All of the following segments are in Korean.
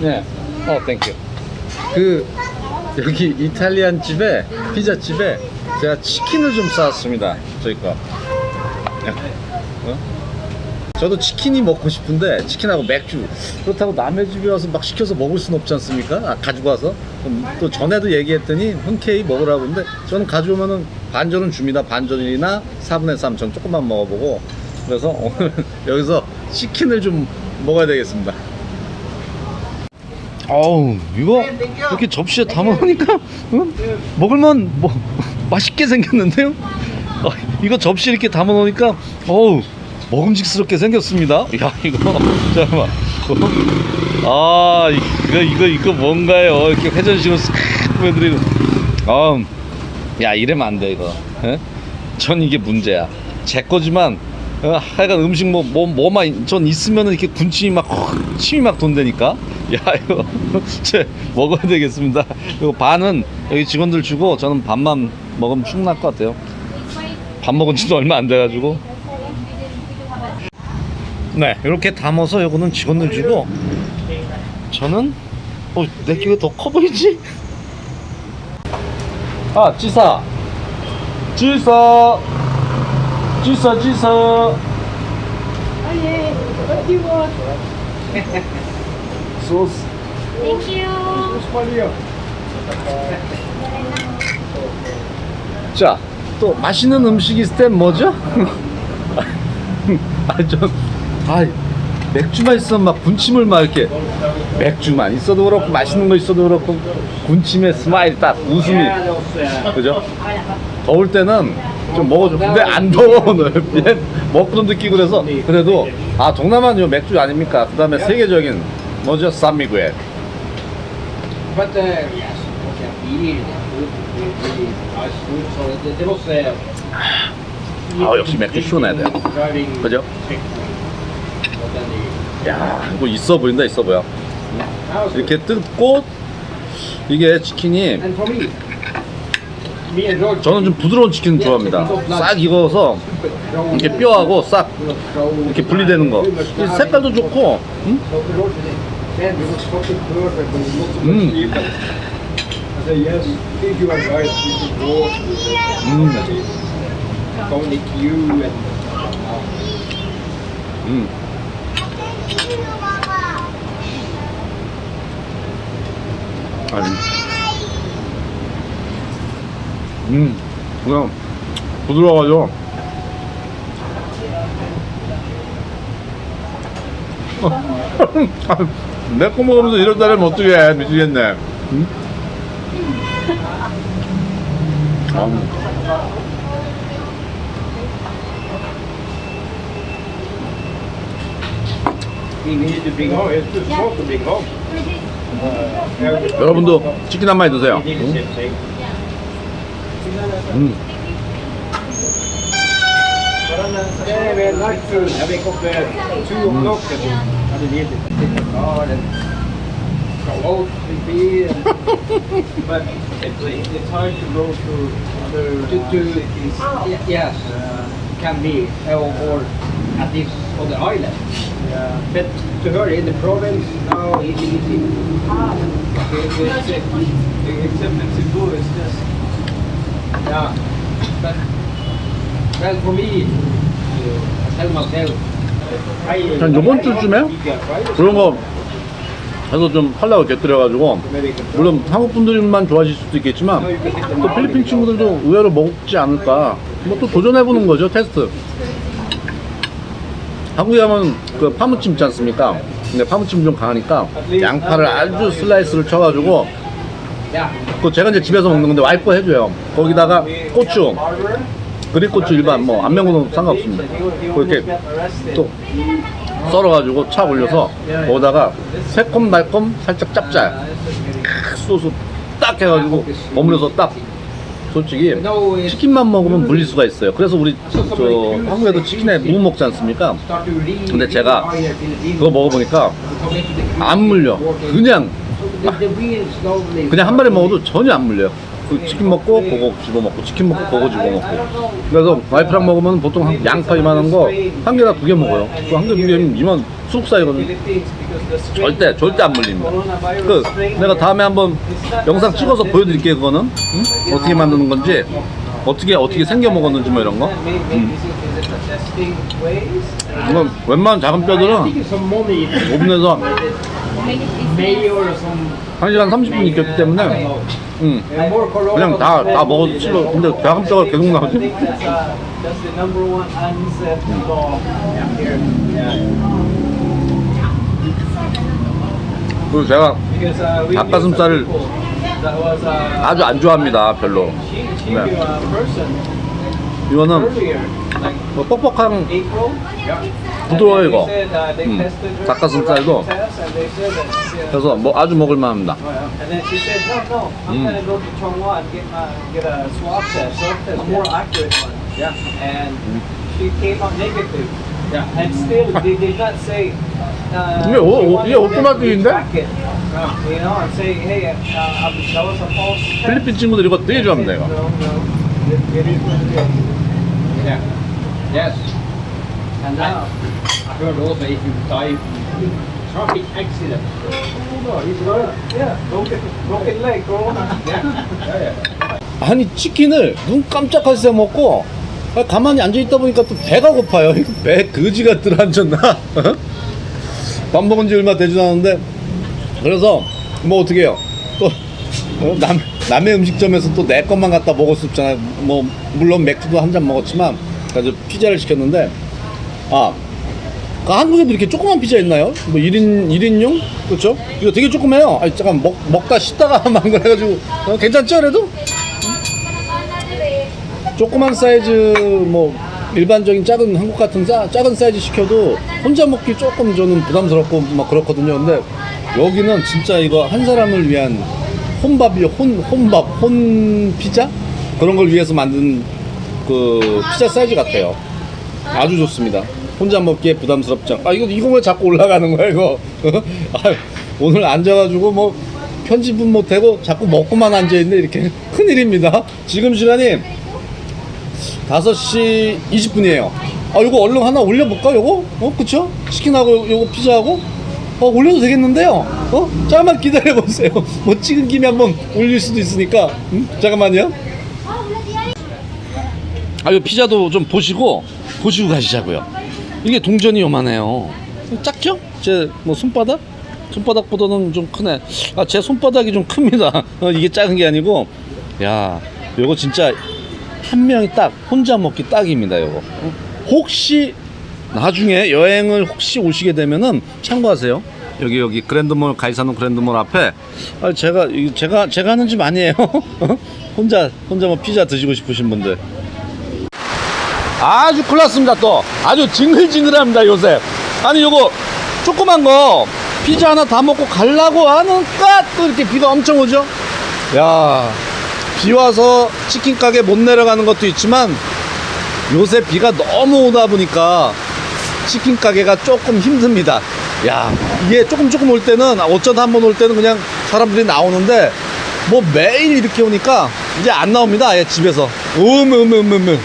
네. 어, 땡큐. 그 여기 이탈리안 집에 피자 집에 제가 치킨을 좀 싸왔습니다. 저희 거. 어? 저도 치킨이 먹고 싶은데 치킨하고 맥주 그렇다고 남의 집에 와서 막 시켜서 먹을 순 없지 않습니까? 아, 가지고 와서 또 전에도 얘기했더니 흔쾌히 먹으라고 근데 저는 가져오면은 반전은 줍니다. 반전이나 4분의 3 전 조금만 먹어보고 그래서 오늘 여기서 치킨을 좀 먹어야 되겠습니다. 어우 이거 이렇게 접시에 담아놓으니까 어? 먹을만 뭐 맛있게 생겼는데요? 어, 이거 접시 이렇게 담아놓으니까 어우 먹음직스럽게 생겼습니다. 야 이거 잠깐만 어? 아 이거 이거 이거 뭔가요? 이렇게 회전식으로 쓱 보여드리고 아 야 이러면 안 돼 이거. 예? 전 이게 문제야. 제 거지만 어, 하여간 음식 뭐, 뭐 뭐만 전 있으면은 이렇게 군침이 막 확, 침이 막 돈다니까. 야 이거 제 먹어야 되겠습니다. 이거 반은 여기 직원들 주고 저는 반만 먹으면 충분할 것 같아요. 밥 먹은 지도 얼마 안 돼가지고. 네 이렇게 담아서 이거는 직원들 주고 저는 어 내게 더커 보이지? 아 지사 지사 지사 지사 what do you 소스 Thank you. 자, 또 맛있는 음식이 있을 땐 뭐죠? 아, 좀, 아, 맥주만 있으면 막 군침을 막 이렇게 맥주만 있어도 그렇고 맛있는 거 있어도 그렇고 군침에 스마일 딱 웃음이 그죠? 더울 때는 좀 먹어줘. 근데 안 더워. 얘 먹고도 느끼고 그래서 그래도 아 동남아는 요 맥주 아닙니까? 그다음에 세계적인 뭐죠? 산미구에 But uh, yes, okay, beer, food, really nice food. So there was uh, 아 역시 맥주 시원해야 driving 그죠? 야 이거 있어 보인다 있어 보여. 이렇게 뜯고 이게 치킨이. 저는 좀 부드러운 치킨 좋아합니다. 싹 익어서 이렇게 뼈하고 싹 이렇게 분리되는 거. 이 색깔도 좋고, 음? Then it was fucking perfect when you looked at the Mm. sleep. I said, yes, if you are guys, you should go to the 음, Dominic you and 음. 아니, 음, 그냥 부드러워가지고. 내거 먹으면서 이러다면 어떡해 미치겠네 음? 아, he needed to bring home. It's too small to bring home. Uh, 여러분도 치킨 한 마리 드세요 음? 음. Food. Uh, o'clock and I didn't eat it. Take the and go out with beer. And but it's, it's hard to go to other to, to cities. Y- yes, uh, can be or, or at least on the island. Yeah. But to her in the province now easy, easy. Except in Cebu, it's just yeah. But well, for me, I tell myself. 한 요번 주쯤에 그런 거 해서 좀 하려고 곁들여가지고 물론 한국 분들만 좋아하실 수도 있겠지만 또 필리핀 친구들도 의외로 먹지 않을까. 뭐 또 도전해보는 거죠 테스트. 한국에 가면 그 파무침 있지 않습니까? 근데 파무침 좀 강하니까 양파를 아주 슬라이스를 쳐가지고. 그 제가 이제 집에서 먹는 건데 와이프가 해줘요. 거기다가 고추 그릭고추 일반 뭐 안면고는 상관없습니다. 그렇게 또 썰어가지고 차 올려서 거기다가 새콤달콤 살짝 짭짤. 크, 소스 딱 해가지고 버무려서 딱. 솔직히 치킨만 먹으면 물릴 수가 있어요. 그래서 우리 저 한국에도 치킨에 무 먹지 않습니까? 근데 제가 그거 먹어보니까 안 물려. 그냥 그냥 한 마리 먹어도 전혀 안 물려요 그 치킨 먹고 그거 집어 먹고 치킨 먹고 그거 집어 먹고. 그래서 와이프랑 먹으면 보통 한 양파 이만한 거 한 개나 두 개 먹어요. 그 한 개 두 개면 이만 쑥 사이거든 절대 절대 안 물립니다. 그 내가 다음에 한번 영상 찍어서 보여드릴게요 그거는. 응? 어떻게 만드는 건지 어떻게 어떻게 생겨 먹었는지 뭐 이런 거. 음. 이건 웬만한 작은 뼈들은 Some money, 오븐에서 mayo or some 1시간 30분 익혔기 때문에 음, corona. 그냥 다, 다 먹어도 찔러 근데 뼈가 계속 나오지 uh. 그리고 제가 uh, 닭가슴살을 uh, 아주 안 좋아합니다 별로 네. 이거는 뭐 뻑뻑한. 부드러워요 이거 uh, 음, 닭가슴살도 uh, 그래서 뭐 아주 Mm. accurate one. Yeah. And she came out negative. Yeah. And still, they did not say. Uh, 이게 오- 오- 이게 오토마틱인데? uh, uh. 필리핀 친구들 이거 되게 좋아합니다 이거. Yes. And now, I heard also if you die traffic accident. yeah, broken, broken leg, corona. Yeah. Yeah, yeah. 아니 치킨을 눈 깜짝할 새 먹고 아, 가만히 앉아 있다 보니까 또 배가 고파요 이거 배 거지가 들어앉았나 밥 먹은 지 얼마 되지도 않았는데 그래서 뭐 어떻게 해요 또 어, 남, 남의 음식점에서 또 내 것만 갖다 먹을 수 없잖아요 뭐 물론 맥주도 한 잔 먹었지만 그래서 피자를 시켰는데 아그 한국에도 이렇게 조그만 피자 있나요? 뭐 1인, 1인용? 그렇죠? 이거 되게 조그매요. 아니, 잠깐, 먹, 먹다 씻다가 만 거래가지고, 어, 괜찮죠, 그래도? 조그만 사이즈, 뭐, 일반적인 작은, 한국 같은 짜, 작은 사이즈 시켜도 혼자 먹기 조금 저는 부담스럽고 막 그렇거든요. 근데 여기는 진짜 이거 한 사람을 위한 혼밥이요. 혼, 혼밥, 혼 피자? 그런 걸 위해서 만든 그 피자 사이즈 같아요. 아주 좋습니다. 혼자 먹기에 부담스럽지 않고. 아, 이거, 이거 왜 자꾸 올라가는 거야, 이거? 아, 오늘 앉아가지고 뭐 편집은 못하고 자꾸 먹고만 앉아있네. 이렇게 큰일입니다. 지금 시간이 5시 20분이에요. 아, 이거 얼른 하나 올려볼까, 요거? 어, 그쵸? 치킨하고 요거 피자하고? 어, 올려도 되겠는데요? 어? 잠깐만 기다려보세요. 뭐 찍은 김에 한번 올릴 수도 있으니까. 음? 잠깐만요. 아, 이 피자도 좀 보시고 보시고 가시자고요. 이게 동전이 요만해요. 작죠? 제 뭐 손바닥? 손바닥보다는 좀 크네. 아, 제 손바닥이 좀 큽니다. 어, 이게 작은 게 아니고, 야, 요거 진짜 한 명이 딱 혼자 먹기 딱입니다. 요거. 어? 혹시 나중에 여행을 혹시 오시게 되면은 참고하세요. 여기 여기 그랜드몰 가이사노 그랜드몰 앞에 아, 제가 이- 제가 제가 하는 집 아니에요. 혼자 혼자 뭐 피자 드시고 싶으신 분들 아주 클 났습니다 또. 아주 징글징글합니다 요새. 아니 요거 조그만 거 피자 하나 다 먹고 갈라고 하는까 또 이렇게 비가 엄청 오죠? 야 비 와서 치킨 가게 못 내려가는 것도 있지만 요새 비가 너무 오다 보니까 치킨 가게가 조금 힘듭니다. 야 이게 조금 조금 올 때는 어쩌다 한 번 올 때는 그냥 사람들이 나오는데 뭐 매일 이렇게 오니까 이제 안 나옵니다 아예 집에서. 음음음음음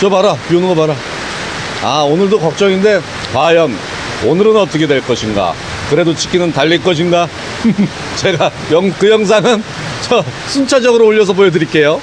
저 봐라 비 오는 거 봐라. 아 오늘도 걱정인데 과연 오늘은 어떻게 될 것인가? 그래도 치킨은 달릴 것인가? 제가 영, 그 영상은 저 순차적으로 올려서 보여드릴게요